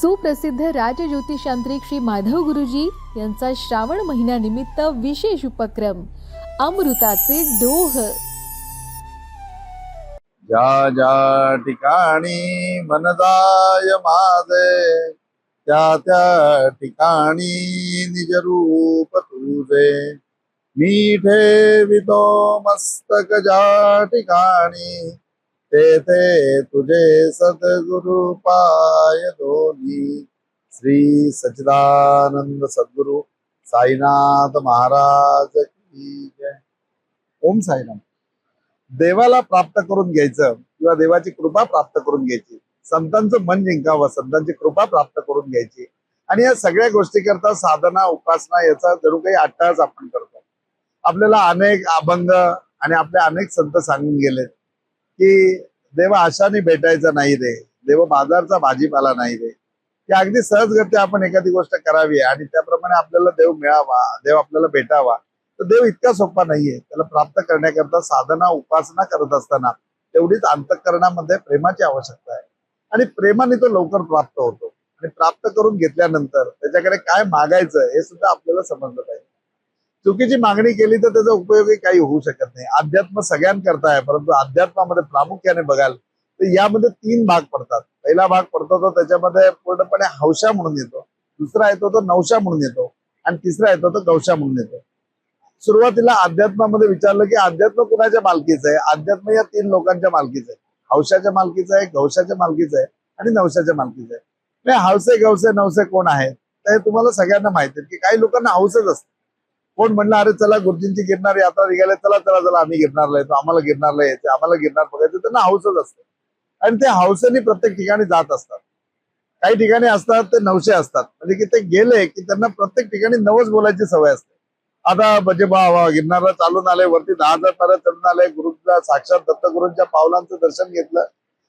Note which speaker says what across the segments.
Speaker 1: सुप्रसिद्ध राजज्योतिषांत्रिक श्री माधव गुरुजी यांचा श्रावण महिन्यानिमित्त विशेष उपक्रम अमृताचे डोह.
Speaker 2: ज्या ज्या ठिकाणी मनदाय माझे त्या त्या ठिकाणी निज रूप तुझे. मी ठेवितो मस्तक ज्या ठिकाणी ते ते तुझे सद्गुरु पाय दोन्ही श्री सच्चिदानंद सद्गुरु साईनाथ महाराज की जय। ओम साईनाथ देवाला प्राप्त करून घ्यायचं किंवा देवाची कृपा प्राप्त करून घ्यायची संतांचं मन जिंकावं संतांची कृपा प्राप्त करून घ्यायची आणि या सगळ्या गोष्टी करता साधना उपासना याचा जणू काही अट्टाच आपण करतो. आपल्याला अनेक अभंग आणि आपले अनेक संत सांगून गेलेत. की देव आशाने भेटायचा नाही रे. देव बाजारचा भाजीपाला नाही रे. की अगदी सहजगत्या आपण एखादी गोष्ट करावी आणि त्याप्रमाणे आपल्याला देव मिळावा देव आपल्याला भेटावा. तर देव इतका सोपा नाहीये. त्याला प्राप्त करण्याकरता साधना उपासना करत असताना तेवढीच अंतकरणामध्ये प्रेमाची आवश्यकता आहे. आणि प्रेमाने तो लवकर प्राप्त होतो. आणि प्राप्त करून घेतल्यानंतर त्याच्याकडे काय मागायचं हे सुद्धा आपल्याला समजलं पाहिजे. चुकीची मागणी केली तर त्याचा उपयोगही काही होऊ शकत नाही. अध्यात्म सगळ्यांकरता आहे परंतु अध्यात्मामध्ये प्रामुख्याने बघाल तर यामध्ये तीन भाग पडतात. पहिला भाग पडतो तो त्याच्यामध्ये पूर्णपणे हौशा म्हणून येतो. दुसरा येतो तो नवशा म्हणून येतो. आणि तिसरा येतो तो गवशा म्हणून येतो. सुरुवातीला अध्यात्मामध्ये विचारलं की अध्यात्म कुणाच्या मालकीचं आहे? अध्यात्म या तीन लोकांच्या मालकीचं आहे. हौशाच्या मालकीचं आहे गवशाच्या मालकीचं आहे आणि नवशाच्या मालकीचं आहे. हौसे गवसे नवसे कोण आहेत? तर हे तुम्हाला सगळ्यांना माहिती आहे की काही लोकांना हौसच असते. कोण म्हणलं अरे चला गुरुजींची गिरणार यात्रा निघाल्या चला चला चला आम्ही गिरणारला येतो आम्हाला गिरणारला यायचं आम्हाला गिरणार बघायचं. त्यांना हौसच असतं. आणि ते हौसेने प्रत्येक ठिकाणी जात असतात. काही ठिकाणी असतात ते नवशे असतात. म्हणजे की ते गेले की त्यांना प्रत्येक ठिकाणी नवच बोलायची सवय असते. आता म्हणजे बा वा गिरणारला चालून आले वरती दहा हजार पर्यंत चढून आले गुरुला साक्षात दत्तगुरूंच्या पावलांचं दर्शन घेतलं.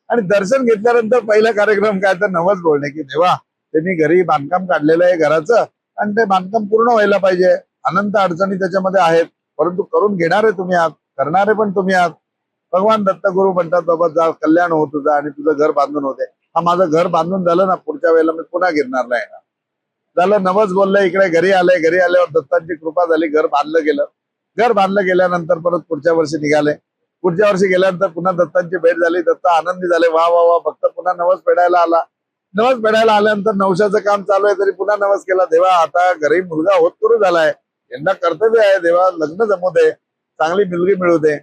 Speaker 2: आणि दर्शन घेतल्यानंतर पहिला कार्यक्रम काय? तर नवच बोलणे की देवा ते मी घरी बांधकाम काढलेलं आहे घराचं आणि ते बांधकाम पूर्ण व्हायला पाहिजे. अनंत अडचणी त्याच्यामध्ये आहेत. परंतु करून घेणारे तुम्ही आहात करणारे पण तुम्ही आहात. भगवान दत्तगुरु म्हणतात बाबा जा कल्याण हो तुझं आणि तुझं घर बांधून होते हा माझं घर बांधून झालं ना पुढच्या वेळेला मी पुन्हा गिरणारला येणार. झालं नवस बोललं इकडे घरी आले. घरी आल्यावर दत्तांची कृपा झाली घर बांधलं गेलं. घर बांधलं गेल्यानंतर परत पुढच्या वर्षी निघाले. पुढच्या वर्षी गेल्यानंतर पुन्हा दत्तांची भेट झाली. दत्त आनंदी झाले. वा वा वा फक्त पुन्हा नवस फेडायला आला. नवस फेडायला आल्यानंतर नवशाचं काम चालू आहे तरी पुन्हा नवस केला. देवा आता घरी मुलगा होत करू झालाय. यांना कर्तव्य आहे देवा लग्न जमू दे चांगली मुलगी मिळू दे.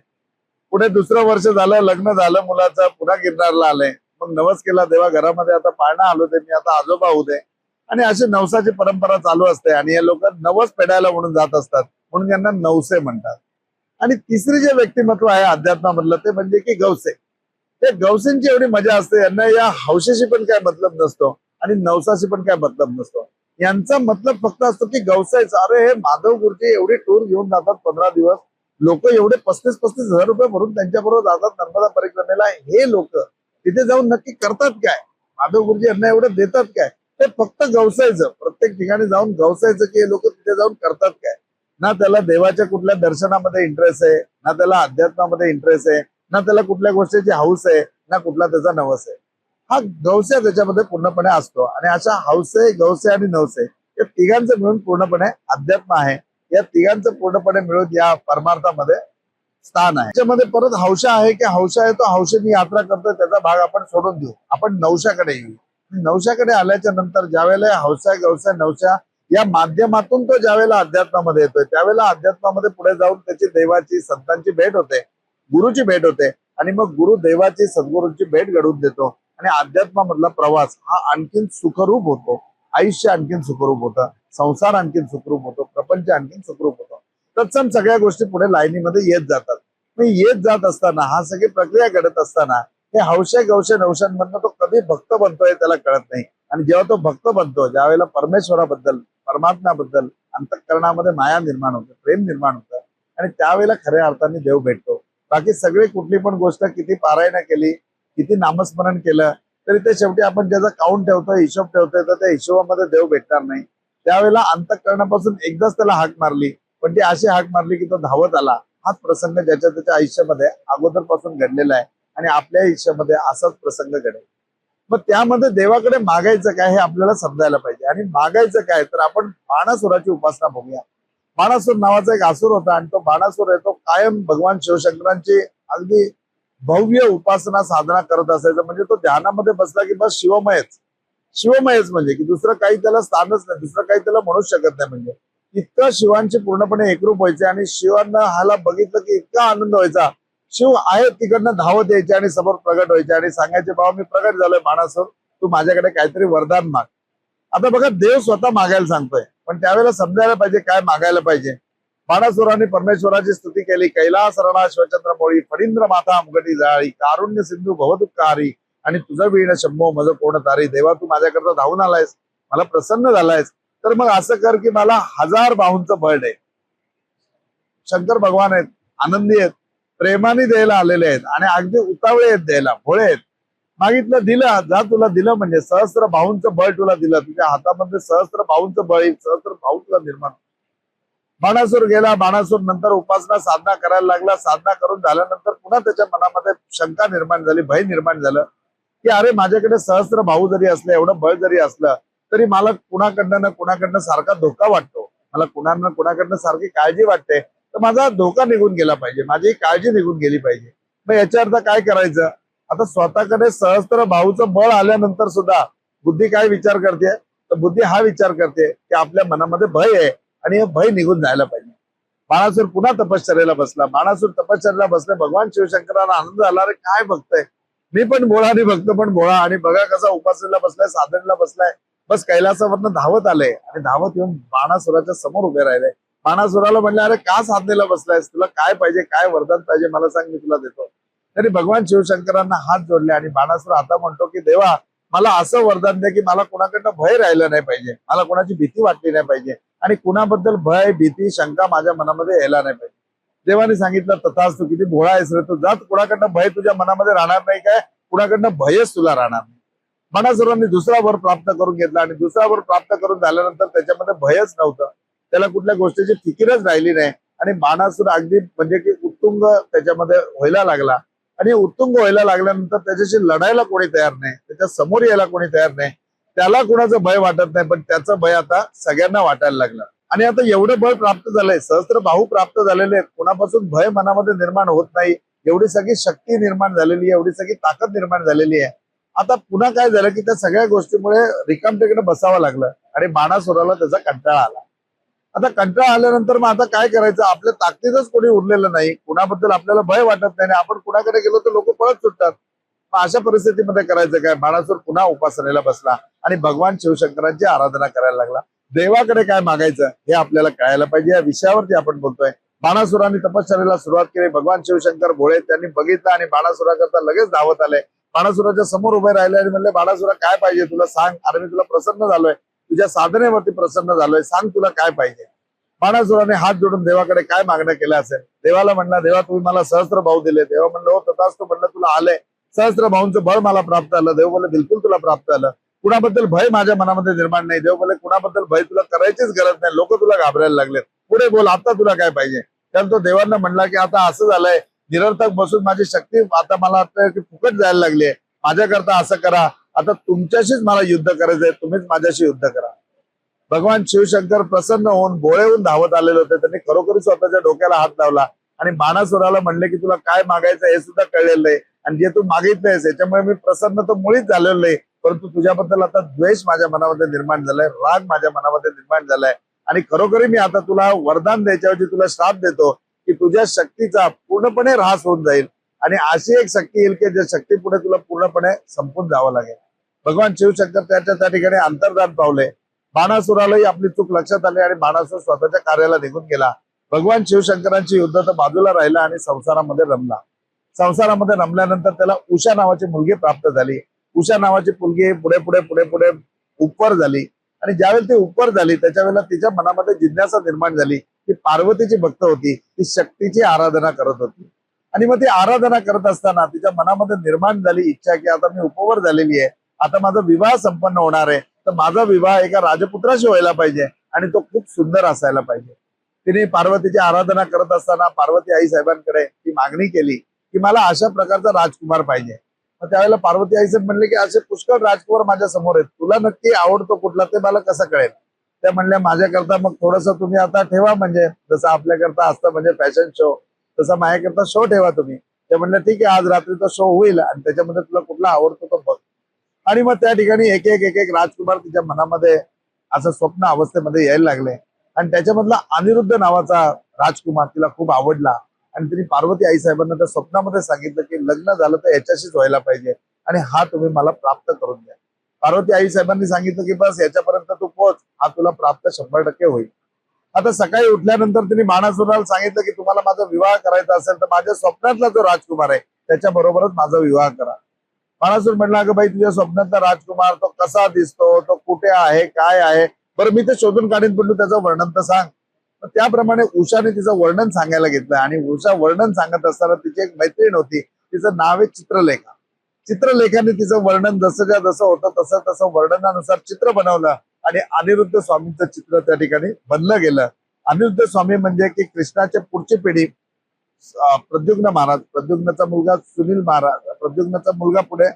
Speaker 2: पुढे दुसरं वर्ष झालं लग्न झालं मुलाचं पुन्हा गिरणारला आले मग नवस केला देवा घरामध्ये आता पाळणा आलो दे मी आता आजोबा होऊ दे. आणि अशी नवसाची परंपरा चालू असते आणि हे लोक नवस पेडायला म्हणून जात असतात. म्हणून यांना नवसे म्हणतात. आणि तिसरी जे व्यक्तिमत्व आहे अध्यात्मामधलं ते म्हणजे की गवसे. ते गवसेंची एवढी मजा असते यांना या हौशेशी पण काय मतलब नसतो आणि नवसाशी पण काय मतलब नसतो. यांचा मतलब फक्त असतो की गवसायचं. अरे हे माधव गुरुजी एवढे टूर घेऊन जातात पंधरा दिवस. लोक एवढे पस्तीस पस्तीस हजार रुपये भरून त्यांच्याबरोबर जातात नर्मदा परिक्रमेला. हे लोक तिथे जाऊन नक्की करतात काय? माधव गुरुजी यांना एवढं देतात काय? ते फक्त गवसायचं. प्रत्येक ठिकाणी जाऊन गवसायचं की हे लोक तिथे जाऊन करतात काय? ना त्याला देवाच्या कुठल्या दर्शनामध्ये इंटरेस्ट आहे ना त्याला अध्यात्मामध्ये इंटरेस्ट आहे ना त्याला कुठल्या गोष्टीची हाऊस आहे ना कुठला त्याचा नवस आहे. हा गवसे त्याच्यामध्ये पूर्णपणे असतो. आणि अशा हौसे गवसे आणि नवसे या तिघांचं मिळून पूर्णपणे अध्यात्म आहे. या तिघांचं पूर्णपणे मिळून या परमार्थामध्ये स्थान आहे. त्याच्यामध्ये परत हौशा आहे की हौशा आहे तो हौशेनी यात्रा करतोय त्याचा भाग आपण सोडून देऊ. आपण नवशाकडे येऊ. नवशाकडे आल्याच्यानंतर ज्यावेळेला हौसा गवसा नवशा या माध्यमातून तो ज्यावेळेला अध्यात्मामध्ये येतोय त्यावेळेला अध्यात्मामध्ये पुढे जाऊन त्याची देवाची संतांची भेट होते गुरुची भेट होते. आणि मग गुरु देवाची सद्गुरूंची भेट घडवून देतो. आणि अध्यात्मामधला प्रवास हा आणखीन सुखरूप होतो. आयुष्य आणखीन सुखरूप होतं. संसार आणखीन सुखरूप होतो. प्रपंच आणखीन सुखरूप होतो. तत्सम सगळ्या गोष्टी पुढे लाईनीमध्ये येत जातात. येत जात असताना हा सगळी प्रक्रिया घडत असताना हे हौशे गवशे नवशांमधनं तो कधी भक्त बनतोय त्याला कळत नाही. आणि जेव्हा तो भक्त बनतो ज्यावेळेला परमेश्वराबद्दल परमात्म्याबद्दल अंतकरणामध्ये माया निर्माण होते प्रेम निर्माण होतं आणि त्यावेळेला खऱ्या अर्थाने देव भेटतो. बाकी सगळी कुठली पण गोष्ट किती पारायण केली किती नामस्मरण केलं तरी ते शेवटी आपण ज्याचा काउंट ठेवतोय हिशोब ठेवतोय तर त्या हिशोबामध्ये देव भेटणार नाही. त्यावेळेला अंतकरणापासून एकदाच त्याला हाक मारली पण ती अशी हाक मारली की तो धावत आला. हाच प्रसंग ज्याच्या त्याच्या आयुष्यामध्ये अगोदरपासून घडलेला आहे आणि आपल्या आयुष्यामध्ये असाच प्रसंग घडेल. मग त्यामध्ये देवाकडे मागायचं काय हे आपल्याला समजायला पाहिजे. आणि मागायचं काय तर आपण बाणासुराची उपासना बघूया. बाणासूर नावाचा एक असुर होता आणि तो बाणासूर आहे तो कायम भगवान शिवशंकरांची अगदी भव्य उपासना साधना करत असायचा. म्हणजे तो ध्यानामध्ये बसला की बस शिवमयच. शिवमयच म्हणजे की दुसरं काही त्याला स्थानच नाही. दुसरं काही त्याला म्हणूच शकत नाही म्हणजे. इतकं शिवांचे पूर्णपणे एकरूप व्हायचे आणि शिवांना हाला बघितलं की इतका आनंद व्हायचा. शिव आहे तिकडनं धावत यायचे आणि समोर प्रगट व्हायचे आणि सांगायचे बाबा मी प्रगट झालोय बाणासूर तू माझ्याकडे काहीतरी वरदान माग. आता बघा देव स्वतः मागायला सांगतोय. पण त्यावेळेला समजायला पाहिजे काय मागायला पाहिजे. बाणासुराने परमेश्वराची स्तुती केली. कैलास रणा शिवचंद्र मोळी फणींद्र माता मुगटी जाळी कारुण्य सिंधू भवदुःकारी आणि तुझं विण शंभो माझं कोण तारी. देवा तू माझ्याकरता धावून आलायस. मला प्रसन्न झालायस. तर मग असं कर की मला हजार बाहूंचं बळ दे. शंकर भगवान आहेत आनंदी आहेत प्रेमाने द्यायला आलेले आहेत आणि अगदी उतावळे आहेत द्यायला भोळे आहेत. मागितलं दिलं जा तुला दिलं म्हणजे सहस्त्र भाऊंचं बळ तुला दिलं. तुझ्या हातामध्ये सहस्त्र भाऊंचं बळ येईल सहस्त्र भाऊ तुला निर्माण बाणासूर गेला बाणासूर नंतर उपासना साधना करायला लागला. साधना करून झाल्यानंतर पुन्हा त्याच्या मनामध्ये शंका निर्माण झाली भय निर्माण झालं. की अरे माझ्याकडे सहस्त्र भाऊ जरी असले एवढं बळ जरी असलं तरी मला कुणाकडनं ना कुणाकडनं सारखा धोका वाटतो. मला कुणाला कुणाकडनं सारखी काळजी वाटते. तर माझा धोका निघून गेला पाहिजे. माझी काळजी निघून गेली पाहिजे. मग याच्या अर्थ काय करायचं? आता स्वतःकडे सहस्त्र भाऊचं बळ आल्यानंतर सुद्धा बुद्धी काय विचार करते? तर बुद्धी हा विचार करते की आपल्या मनामध्ये भय आहे. आणि हे भय निघून जायला पाहिजे. बाणासूर पुन्हा तपश्चर्याला बसला. बाणासूर तपश्चर्याला बसले भगवान शिवशंकराला आनंद झाला. अरे काय बघतोय? मी पण भोळा आणि भक्त पण भोळा. आणि बघा कसा उपासनेला बसलाय साधनेला बसलाय. बस कैलासावरनं धावत आले आणि धावत येऊन बाणासुराच्या समोर उभे राहिले. बाणासुराला म्हणले अरे का साधनेला बसलायस? तुला काय पाहिजे? काय वरदान पाहिजे? मला सांग मी तुला देतो. तरी भगवान शिवशंकरांना हात जोडले आणि बाणासूर आता म्हणतो की देवा मला असं वरदान द्या की मला कुणाकडनं भय राहिलं नाही पाहिजे. मला कुणाची भीती वाटली नाही पाहिजे. आणि कुणाबद्दल भय भीती शंका माझ्या मनामध्ये यायला नाही पाहिजे. देवाने सांगितलं तथाच तू किती भोळा आहेस रे तू. जात कुणाकडनं भय तुझ्या मनामध्ये राहणार नाही काय? कुणाकडनं भयच तुला राहणार नाही. मनासुरांनी दुसरा वर प्राप्त करून घेतला आणि दुसरा वर प्राप्त करून झाल्यानंतर त्याच्यामध्ये भयच नव्हतं. त्याला कुठल्या गोष्टीची फिकीरच राहिली नाही. आणि मानासूर अगदी म्हणजे की उत्तुंग त्याच्यामध्ये व्हायला लागला. आणि उत्तुंग व्हायला लागल्यानंतर त्याच्याशी लढायला कोणी तयार नाही त्याच्यासमोर यायला कोणी तयार नाही त्याला कोणाचं भय वाटत नाही पण त्याचं भय आता सगळ्यांना वाटायला लागलं. आणि आता एवढं बळ प्राप्त झालंय सहस्त्र बाहू प्राप्त झालेले आहेत कोणापासून भय मनामध्ये निर्माण होत नाही एवढी सगळी शक्ती निर्माण झालेली आहे एवढी सगळी ताकद निर्माण झालेली आहे. आता पुन्हा काय झालं की त्या सगळ्या गोष्टीमुळे रिकामटेकडे बसावं लागलं आणि बाणासुराला त्याचा कंटाळा आला. आता कंटाळा आल्यानंतर मग आता काय करायचं? आपल्या ताकदीतच कोणी उरलेलं नाही. कुणाबद्दल आपल्याला भय वाटत नाही आणि आपण कुणाकडे गेलो तर लोक पळत सुटतात. मग अशा परिस्थितीमध्ये करायचं काय? बाणासूर पुन्हा उपासनेला बसला आणि भगवान शिवशंकरांची आराधना करायला लागला. देवाकडे काय मागायचं? हे आपल्याला कळायला पाहिजे. या विषयावरती आपण बोलतोय. बाणासुरांनी तपश्चर्याला सुरुवात केली. भगवान शिवशंकर भोळे त्यांनी बघितलं आणि बाणासुराकरता लगेच धावत आले. बाणासुराच्या समोर उभे राहिले आणि म्हणले बाणासुरा काय पाहिजे तुला? सांग. अरे मी तुला प्रसन्न झालोय. तुझ्या साधनेवरती प्रसन्न झालोय सांग तुला काय पाहिजे? बाणासुराने हात जोडून देवाकडे काय मागणं केलं असेल? देवाला म्हणला देवा तुम्ही मला सहस्त्र भाऊ दिले. देवा म्हणलं हो तथाच तो म्हणलं तुला आलंय. सहस्त्र भाऊंचं बळ मला प्राप्त आलं. देव बोलले बिलकुल तुला प्राप्त आलं. कुणाबद्दल भय माझ्या मनामध्ये निर्माण नाही. देव बोलले कुणाबद्दल भय तुला करायचीच गरज नाही. लोक तुला घाबरायला लागलेत. पुढे बोल आता तुला काय पाहिजे? कारण तो देवांना म्हणला की आता असं झालंय. निरर्थक बसून माझी शक्ती आता मला वाटतं की फुकट जायला लागली आहे माझ्याकरता असं करा. आता तुमच्याशीच मला युद्ध करायचंय तुम्हीच माझ्याशी युद्ध करा. भगवान शिवशंकर प्रसन्न होऊन भोळे होऊन धावत आलेले होते त्यांनी खरोखर स्वतःच्या डोक्याला हात लावला आणि मानासुराला म्हणले की तुला काय मागायचं हे सुद्धा कळलेलं आहे आणि जे तू मागितलंयस याच्यामुळे मी प्रसन्न तर मुळीच झालेलो नाही परंतु तुझ्याबद्दल आता द्वेष माझ्या मनामध्ये निर्माण झालाय राग माझ्या मनामध्ये निर्माण झालाय. आणि खरोखरी मी आता तुला वरदान द्यायच्याऐवजी तुला श्राप देतो की तुझ्या शक्तीचा पूर्णपणे ऱ्हास होऊन जाईल. आणि अशी एक शक्ती येईल की ज्या शक्ती पुढे तुला पूर्णपणे संपून जावं लागेल. भगवान शिवशंकर त्याच्या त्या ठिकाणी अंतर्दान पावले. बाणासुरालाही आपली चूक लक्षात आली आणि बाणासूर स्वतःच्या कार्याला निघून गेला. भगवान शिवशंकरांची युद्ध तर बाजूला राहिला आणि संसारामध्ये रमला. संसारामध्ये रमल्यानंतर त्याला उषा नावाची मुलगी प्राप्त झाली. उषा नावाची मुलगी पुढे पुढे पुढे पुढे उपर झाली. आणि ज्यावेळी ती उपर झाली त्याच्या वेळेला तिच्या मनामध्ये जिज्ञासा निर्माण झाली. ती पार्वतीची भक्त होती. ती शक्तीची आराधना करत होती. आणि मग ती आराधना करत असताना तिच्या मनामध्ये निर्माण झाली इच्छा की आता मी उपवर झालेली आहे. आता माझा विवाह संपन्न होणार आहे. तर माझा विवाह एका राजपुत्राशी व्हायला पाहिजे आणि तो खूप सुंदर असायला पाहिजे. तिने पार्वतीची आराधना करत असताना पार्वती आई साहेबांकडे ती मागणी केली की मला अशा प्रकारचा राजकुमार पाहिजे. मग त्यावेळेला पार्वती आई साहेब म्हणले की असे पुष्कळ राजकुमार माझ्यासमोर आहेत. तुला नक्की आवडतो कुठला ते मला कसं कळेल? त्या म्हणल्या माझ्याकरता मग थोडस तुम्ही आता ठेवा म्हणजे जसं आपल्याकरता असतं म्हणजे फॅशन शो तसा माझ्याकरता शो ठेवा तुम्ही. ते म्हणलं ठीक आहे आज रात्रीचा शो होईल आणि त्याच्यामध्ये तुला कुठला आवडतो तो बघ. आणि मग त्या ठिकाणी एक एक एक एक राजकुमार तिच्या मनामध्ये असं स्वप्न अवस्थेमध्ये यायला लागले. आणि त्याच्यामधला अनिरुद्ध नावाचा राजकुमार तिला खूप आवडला. आणि तिने पार्वती आई साहेबांना त्या स्वप्नामध्ये सांगितलं की लग्न झालं तर याच्याशीच व्हायला पाहिजे आणि हा तुम्ही मला प्राप्त करून द्या. पार्वती आई साहेबांनी सांगितलं की बस याच्यापर्यंत तू पोच. हा तुला प्राप्त शंभर टक्के होईल. आता सकाळी उठल्यानंतर तिने बाणासुराला सांगितलं की तुम्हाला माझा विवाह करायचा असेल तर माझ्या स्वप्नातला जो राजकुमार आहे त्याच्या बरोबरच माझा विवाह करा. बाणासूर म्हणला अगं बाई तुझ्या स्वप्नातला राजकुमार तो कसा दिसतो? तो कुठे आहे? काय आहे? बरं मी ते शोधून काढीन पण तू त्याचं वर्णन तर सांग. त्याप्रमाणे उषाने तिचं वर्णन सांगायला घेतलं आणि उषा वर्णन सांगत असताना तिची एक मैत्रीण होती. तिचं नाव आहे चित्रलेखा. चित्रलेखाने तिचं वर्णन जसं ज्या जसं होतं तसं तसं वर्णनानुसार चित्र बनवलं. आणि अनिरुद्ध स्वामींचं चित्र त्या ठिकाणी बनलं गेलं. अनिरुद्ध स्वामी म्हणजे की कृष्णाच्या पुढची पिढी प्रद्युग्न महाराज. प्रद्युग्नचा मुलगा सुनील महाराज प्रद्युग्नचा मुलगा पुढे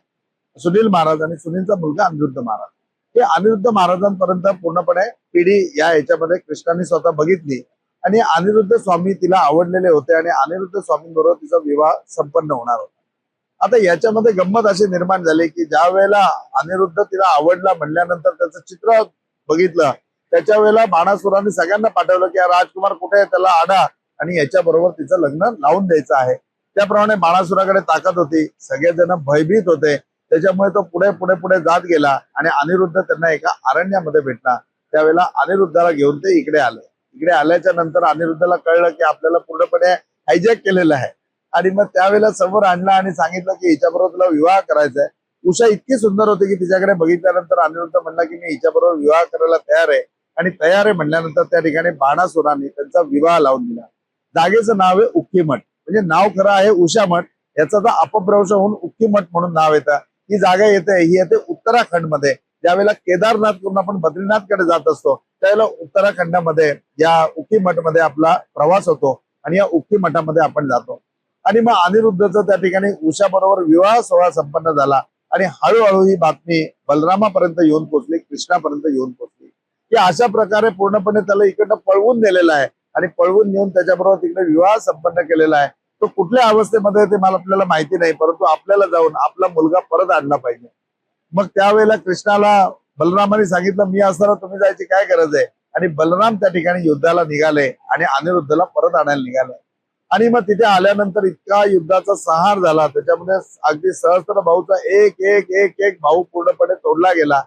Speaker 2: सुनील महाराज आणि सुनीलचा मुलगा अनिरुद्ध महाराज. हे अनिरुद्ध महाराजांपर्यंत पूर्णपणे पिढी या ह्याच्यामध्ये कृष्णाने स्वतः बघितली. आणि अनिरुद्ध स्वामी तिला आवडलेले होते आणि अनिरुद्ध स्वामींबरोबर तिचा विवाह संपन्न होणार होता. आता याच्यामध्ये गंमत अशी निर्माण झाली की ज्या वेळेला अनिरुद्ध तिला आवडला म्हणल्यानंतर त्याचं चित्र बघितलं त्याच्या वेळेला बाणासुराने सगळ्यांना पाठवलं की राजकुमार कुठे आहे त्याला आडा आणि याच्या बरोबर तिचं लग्न लावून द्यायचं आहे. त्याप्रमाणे बाणासुराकडे ताकद होती सगळेजण भयभीत होते. त्याच्यामुळे तो पुढे पुढे पुढे जात गेला आणि अनिरुद्ध त्यांना एका अरण्यामध्ये भेटला. त्यावेळेला अनिरुद्धाला घेऊन ते इकडे आले. इकडे आल्याच्यानंतर अनिरुद्धला कळलं की आपल्याला पूर्णपणे हायजॅक केलेलं आहे. आणि मग त्यावेळेला समोर आणला आणि सांगितलं की हिच्याबरोबर तुला विवाह करायचा आहे. उषा इतकी सुंदर होती की तिच्याकडे बघितल्यानंतर अनिरुद्ध म्हणला की मी हिच्याबरोबर विवाह करायला तयार आहे. आणि तयार आहे म्हणल्यानंतर त्या ठिकाणी बाणासुराने त्यांचा विवाह लावून दिला. जागेचं नाव आहे उक्की मठ. म्हणजे नाव खरं आहे उषा मठ. याचा तर अपभ्रंश होऊन उक्की मठ म्हणून नाव येतं. ही जागा येते ही येते उत्तराखंडमध्ये ज्यावेळेला केदारनाथ करून आपण बद्रीनाथकडे जात असतो त्यावेळेला उत्तराखंडामध्ये या उक्की मठमध्ये आपला प्रवास होतो आणि या उक्की मठामध्ये आपण जातो. आणि मग अनिरुद्धचा त्या ठिकाणी उषा बरोबर विवाह सोहळा संपन्न झाला. आणि हळूहळू ही बातमी बलरामापर्यंत येऊन पोहोचली कृष्णापर्यंत येऊन पोहोचली. की अशा प्रकारे पूर्णपणे त्याला इकडनं पळवून नेलेलं आहे. आणि पळवून नेऊन त्याच्याबरोबर तिकडे विवाह संपन्न केलेला आहे. तो कुठल्या अवस्थेमध्ये ते मला आपल्याला माहिती नाही परंतु आपल्याला जाऊन आपला मुलगा परत आणला पाहिजे. मग त्यावेळेला कृष्णाला बलरामाने सांगितलं मी असताना तुम्ही जायची काय गरज आहे? आणि बलराम त्या ठिकाणी युद्धाला निघाले आणि अनिरुद्धला परत आणायला निघाले. आणि मग तिथे आल्यानंतर इतका युद्धाचा संहार झाला. त्याच्यामध्ये अगदी सहस्त्र भाऊचा एक एक एक एक भाऊ पूर्णपणे तोडला गेला.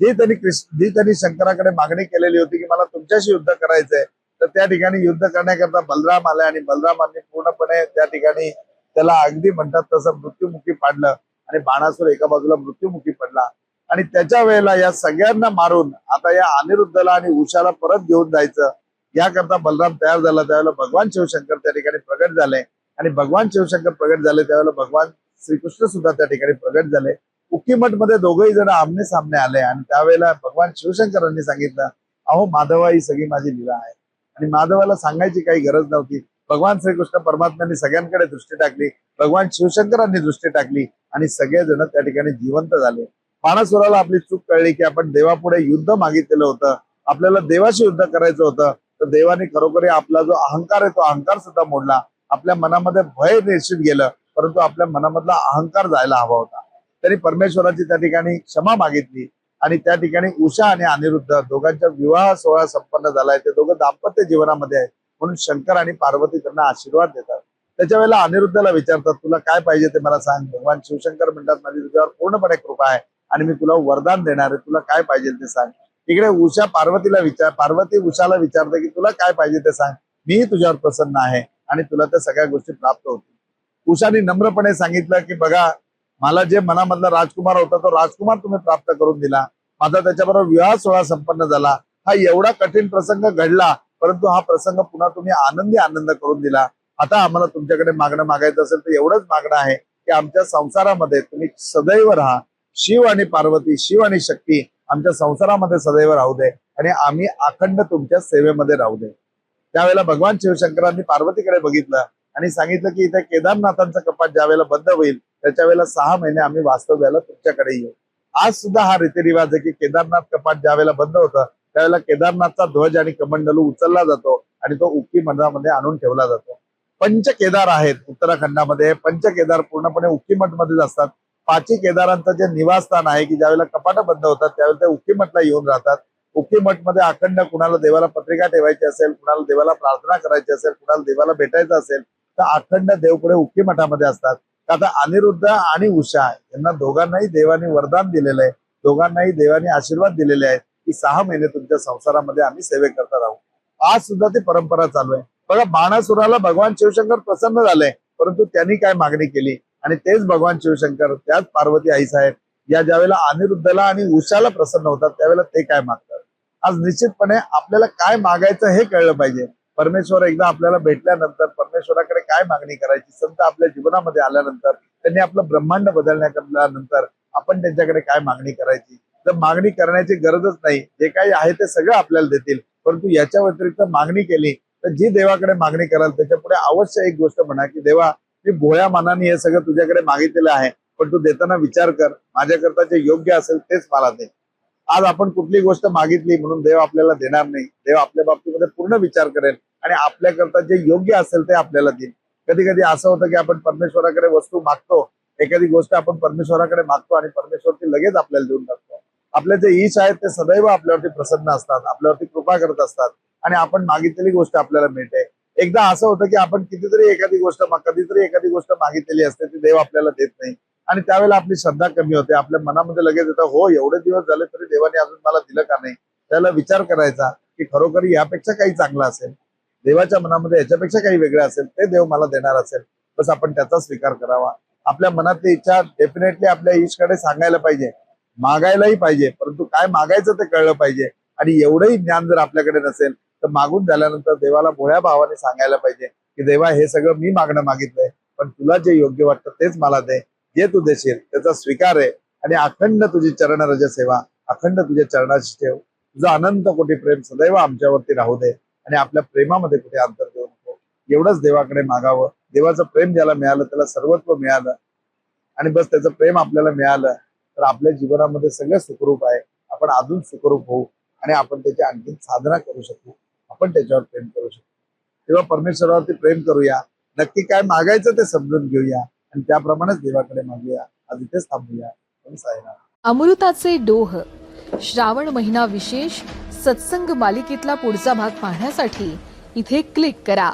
Speaker 2: जी त्यांनी कृष्ण जी त्यांनी शंकराकडे मागणी केलेली होती की मला तुमच्याशी युद्ध करायचंय तर त्या ठिकाणी युद्ध करण्याकरता बलराम आले आणि बलरामांनी पूर्णपणे त्या ठिकाणी त्याला अगदी म्हणतात तसं मृत्युमुखी पाडलं आणि बाणासूर एका बाजूला मृत्युमुखी पडला. आणि त्याच्या वेळेला या सगळ्यांना मारून आता या अनिरुद्धला आणि उषाला परत घेऊन जायचं. याकरता बलराम तयार झाला त्यावेळेला भगवान शिवशंकर त्या ठिकाणी प्रगट झाले. आणि भगवान शिवशंकर प्रगट झाले त्यावेळेला भगवान श्रीकृष्ण सुद्धा त्या ठिकाणी प्रगट झाले. उक्कीमठमध्ये दोघही जण आमने सामने आले आणि त्यावेळेला भगवान शिवशंकरांनी सांगितलं अहो माधवा ही सगळी माझी लिला आहे. आणि माधवाला सांगायची काही गरज नव्हती. भगवान श्रीकृष्ण परमात्म्यांनी सगळ्यांकडे दृष्टी टाकली भगवान शिवशंकरांनी दृष्टी टाकली आणि सगळेजण त्या ठिकाणी जिवंत झाले. पाणासुराला आपली चूक कळली की आपण देवापुढे युद्ध मागितलेलं होतं. आपल्याला देवाशी युद्ध करायचं होतं. तर देवाने खरोखरी आपला जो अहंकार आहे तो अहंकार सुद्धा मोडला. आपल्या मनामध्ये भय निश्चित गेलं परंतु आपल्या मनामधला अहंकार जायला हवा होता. त्यांनी परमेश्वराची त्या ठिकाणी क्षमा मागितली आणि त्या ठिकाणी उषा आणि अनिरुद्ध दोघांचा विवाह सोहळा संपन्न झालाय ते दोघं दाम्पत्य जीवनामध्ये आहे म्हणून शंकर आणि पार्वती त्यांना आशीर्वाद देतात. त्याच्या वेळेला अनिरुद्धला विचारतात तुला काय पाहिजे ते मला सांग. भगवान शिवशंकर म्हणतात माझी तुझ्यावर पूर्णपणे कृपा आहे आणि मी तुला वरदान देणार आहे. तुला काय पाहिजे ते सांग. इकडे उषा पार्वतीला विचार पार्वती उषाला विचारते की तुला काय पाहिजे ते सांग. मीही तुझ्यावर प्रसन्न आहे आणि तुला त्या सगळ्या गोष्टी प्राप्त होतील. उषाने नम्रपणे सांगितलं की बघा मला जे मनामधला राजकुमार होता तो राजकुमार तुम्ही प्राप्त करून दिला. माझा त्याच्याबरोबर विवाह सोहळा संपन्न झाला. हा एवढा कठीण प्रसंग घडला परंतु हा प्रसंग पुन्हा तुम्ही आनंदी आनंद करून दिला. आता आम्हाला तुमच्याकडे मागणं मागायचं असेल तर एवढंच मागणं आहे की आमच्या संसारामध्ये तुम्ही सदैव राहा. शिव आणि पार्वती शिव आणि शक्ती आमच्या संसारामध्ये सदैव राहू दे आणि आम्ही अखंड तुमच्या सेवेमध्ये राहू दे. त्यावेळेला भगवान शिवशंकरांनी पार्वतीकडे बघितलं आणि सांगितलं की इथे केदारनाथांचा कपाट ज्या वेळेला बंद होईल त्याच्या वेळेला सहा महिने आम्ही वास्तव्याला तुमच्याकडे येऊ. आज सुद्धा हा रीतिरिवाज आहे की केदारनाथ कपाट ज्या वेळेला बंद होतं त्यावेळेला केदारनाथचा ध्वज आणि कमंडलू उचलला जातो आणि तो उक्की मंडळामध्ये आणून ठेवला जातो. पंच केदार आहेत उत्तराखंडामध्ये पंच केदार पूर्णपणे उक्की मठमध्येच असतात. पाची केदारांचं जे निवासस्थान आहे की ज्यावेळेला कपाट बंद होतात त्यावेळेला ते उक्की मठला येऊन राहतात. उक्की मठमध्ये अखंड कुणाला देवाला पत्रिका ठेवायची असेल कुणाला देवाला प्रार्थना करायची असेल कुणाला देवाला भेटायचं असेल तर अखंड देवपुढे उक्की मठामध्ये असतात. आता अनिरुद्ध आणि उषा यांना दोघांनाही देवाने वरदान दिलेलं आहे. दोघांनाही देवाने आशीर्वाद दिलेले आहेत की सहा महिने तुमच्या संसारामध्ये आम्ही सेवेकरता राहू. आज सुद्धा ती परंपरा चालू आहे. बघा बाणासुराला भगवान शिवशंकर प्रसन्न झाले परंतु त्यांनी काय मागणी केली? आणि तेच भगवान शिवशंकर त्याच पार्वती आई साहेब या ज्यावेळेला अनिरुद्धला आणि उषाला प्रसन्न होतात त्यावेळेला ते काय मागतात? आज निश्चितपणे आपल्याला काय मागायचं हे कळलं पाहिजे. परमेश्वर एकदा आपल्याला भेटल्यानंतर परमेश्वराकडे काय मागणी करायची? संत आपल्या जीवनामध्ये आल्यानंतर त्यांनी आपलं ब्रह्मांड बदलण्यानंतर आपण त्यांच्याकडे काय मागणी करायची? तर मागणी करण्याची गरजच नाही. जे काही आहे ते सगळं आपल्याला देतील. परंतु याच्या व्यतिरिक्त मागणी केली तर जी देवाकडे मागणी कराल त्याच्या पुढे अवश्य एक गोष्ट म्हणा की देवा मी भोळ्या मनाने हे सगळं तुझ्याकडे मागितलेलं आहे पण तू देताना विचार कर माझ्याकरता जे योग्य असेल तेच मला दे. आज आपण कुठली गोष्ट मागितली म्हणून देव आपल्याला देणार नाही देव आपल्या बाबतीमध्ये पूर्ण विचार करेल आणि आपल्याकरता जे योग्य असेल ते आपल्याला देईल. कधी कधी असं होतं की आपण परमेश्वराकडे वस्तू मागतो एखादी गोष्ट आपण परमेश्वराकडे मागतो आणि परमेश्वर ती लगेच आपल्याला देऊन टाकतो. आपले जे ईश आहेत ते सदैव आपल्यावरती प्रसन्न असतात आपल्यावरती कृपा करत असतात आणि आपण मागितलेली गोष्ट आपल्याला मिळते. एकदा असं होतं की आपण कितीतरी एखादी गोष्ट कधीतरी एखादी गोष्ट मागितलेली असते ती देव आपल्याला देत नाही. आणि त्यावेळेला आपली श्रद्धा कमी होते आपल्या मनामध्ये लगेच येतं हो एवढे दिवस झाले तरी देवाने अजून मला दिलं का नाही? त्याला विचार करायचा की खरोखर यापेक्षा काही चांगलं असेल? देवाच्या मनामध्ये याच्यापेक्षा काही वेगळं असेल? ते देव मला देणार असेल. बस आपण त्याचा स्वीकार करावा. आपल्या मनातली इच्छा डेफिनेटली आपल्या ईशकडे सांगायला पाहिजे. मागायलाही पाहिजे परंतु काय मागायचं ते कळलं पाहिजे. आणि एवढंही ज्ञान जर आपल्याकडे नसेल तर मागून झाल्यानंतर देवाला भोळ्या भावाने सांगायला पाहिजे की देवा हे सगळं मी मागणं मागितलंय पण तुला जे योग्य वाटतं तेच मला दे. जे तू देशील त्याचा स्वीकार आहे आणि अखंड तुझी चरणरज सेवा अखंड तुझ्या चरणाची ठेव. तुझं अनंत कोटी प्रेम सदैव आमच्यावरती राहू दे आणि आपल्या प्रेमामध्ये कुठे अंतर देऊ नको. एवढंच देवाकडे मागावं. देवाचं प्रेम ज्याला मिळालं त्याला सर्वत्व मिळालं. आणि बस त्याचं प्रेम आपल्याला मिळालं तर आपल्या जीवनामध्ये सगळं सुखरूप आहे. आपण अजून सुखरूप होऊ आणि आपण त्याची आणखी साधना करू शकू. आपण त्याच्यावर प्रेम करू शकतो. तेव्हा परमेश्वरावरती प्रेम करूया. नक्की काय मागायचं ते समजून घेऊया. आणि त्याप्रमाणेच देवाकडे मागूया. आज इथेच थांबूया.
Speaker 1: अमृताचे डोह श्रावण महिना विशेष सत्संग मालिकेतला पुढचा भाग पाहण्यासाठी इथे क्लिक करा.